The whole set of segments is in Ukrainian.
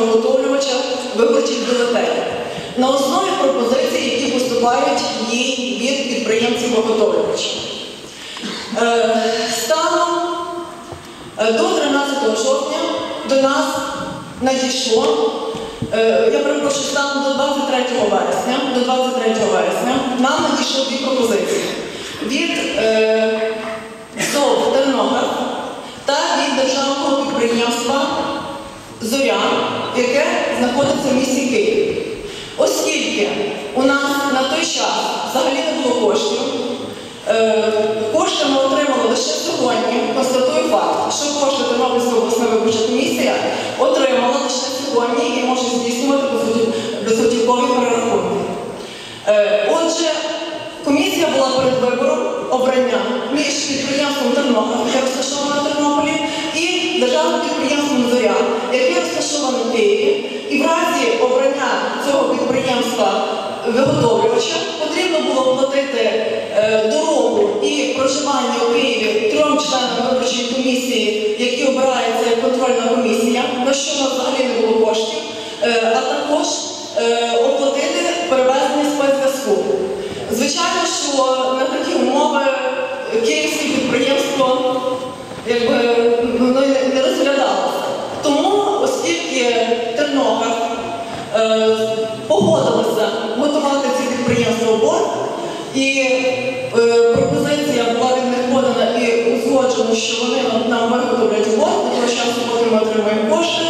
виготовлювача виборчих бюлетенів на основі пропозицій, які поступають їй від підприємців-виготовлювачів. Е, Станом е, до 13 жовтня до нас надійшло, е, я перепрошую, станом до 23 вересня, до 23 вересня нам надійшло дві пропозиції від ЗОВ Тернограф та від державного підприємства Зоря, яке знаходиться в місті Києві. Оскільки у нас на той час взагалі не було коштів, е, кошти ми отримали лише сьогодні, констатую факт, що кошти Тернопільська обласна виборча комісія отримала лише сьогодні і може здійснювати безготів- безготівкові перерахунки. Е, Отже, комісія була перед вибором обрання між підприємством Тернопіль, яке розташоване в Тернополі, і державним підприємством Зоря, яке розташоване в Києві. І в разі обрання цього підприємства виготовлювача потрібно було платити е, дорогу і проживання у Києві трьом членам виборчої комісії, які обираються як контрольна комісія, на що у нас взагалі не було коштів, е, а також е, оплатити перевезення спецзв'язку. Звичайно, що на такі умови київське підприємство якби, воно не розглядалося. Тому, оскільки Тернопіль погодилися готувати ці підприємства в і е, пропозиція була від них подана і узгоджено, що вони нам- виготовлять борг, до того часу, поки ми отримаємо кошти.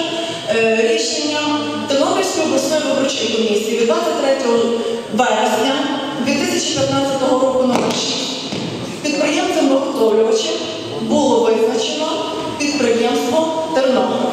Е, Рішенням Тернопільської обласної виборчої комісії від 23 вересня 2015 року номер 6 підприємцем виготовлювачем було визначено підприємство Тернопіль.